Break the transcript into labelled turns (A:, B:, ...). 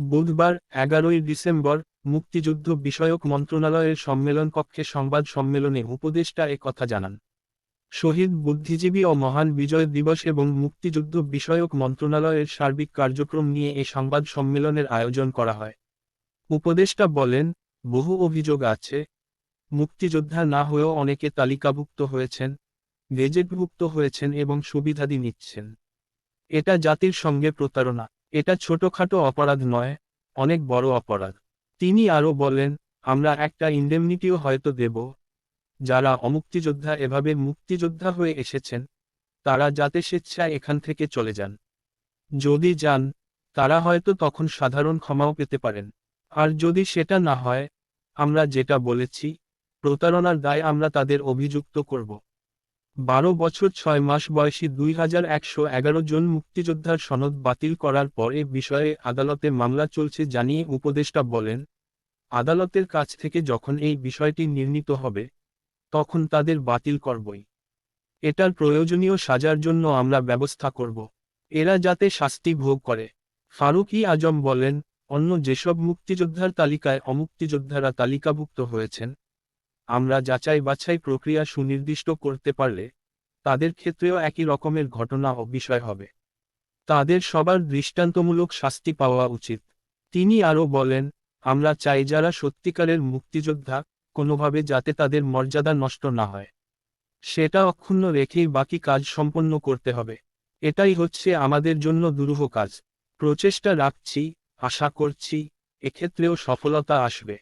A: বুধবার, এগারোই ডিসেম্বর, মুক্তিযুদ্ধ বিষয়ক মন্ত্রণালয়ের সম্মেলন কক্ষে সংবাদ সম্মেলনে উপদেষ্টা কথা জানান। শহীদ বুদ্ধিজীবী ও মহান বিজয় দিবস এবং মুক্তিযুদ্ধ বিষয়ক মন্ত্রণালয়ের সার্বিক কার্যক্রম নিয়ে এ সংবাদ সম্মেলনের আয়োজন করা হয়। উপদেষ্টা বলেন, বহু অভিযোগ আছে। মুক্তিযোদ্ধা না হয়েও অনেকে তালিকাভুক্ত হয়েছেন, গেজেটভুক্ত হয়েছেন এবং সুবিধাদি নিচ্ছেন। এটা জাতির সঙ্গে প্রতারণা। এটা ছোটখাটো অপরাধ নয়, অনেক বড় অপরাধ। তিনি আরও বলেন, আমরা একটা ইন্ডেমনিটিও হয়তো দেব। যারা অমুক্তিযোদ্ধা এভাবে মুক্তিযোদ্ধা হয়ে এসেছেন, তারা যাতে স্বেচ্ছায় এখান থেকে চলে যান। যদি যান, তারা হয়তো তখন সাধারণ ক্ষমাও পেতে পারেন। আর যদি সেটা না হয়, আমরা যেটা বলেছি, প্রতারণার দায় আমরা তাদের অভিযুক্ত করব। বারো বছর ছয় মাস বয়সী দুই হাজার একশো এগারো জন মুক্তিযোদ্ধার সনদ বাতিল করার পর এ বিষয়ে আদালতে মামলা চলছে জানিয়ে উপদেষ্টা বলেন, আদালতের কাছ থেকে যখন এই বিষয়টি নির্ণীত হবে, তখন তাদের বাতিল করবই। এটার প্রয়োজনীয় সাজার জন্য আমরা ব্যবস্থা করব। এরা যাতে শাস্তি ভোগ করে। ফারুকি আজম বলেন, অন্য যেসব মুক্তিযোদ্ধার তালিকায় অমুক্তিযোদ্ধারা তালিকাভুক্ত হয়েছেন আমরা যাচাই বাছাই প্রক্রিয়া সুনির্দিষ্ট করতে পারলে তাদের ক্ষেত্রেও একই রকমের ঘটনা ও বিষয় হবে। তাদের সবার দৃষ্টান্তমূলক শাস্তি পাওয়া উচিত। তিনি আরও বলেন, আমরা চাই যারা সত্যিকারের মুক্তিযোদ্ধা, কোনোভাবে যাতে তাদের মর্যাদা নষ্ট না হয়। সেটা অক্ষুণ্ণ রেখেই বাকি কাজ সম্পন্ন করতে হবে। এটাই হচ্ছে আমাদের জন্য দুরূহ কাজ। প্রচেষ্টা রাখছি, আশা করছি, এক্ষেত্রেও সফলতা আসবে।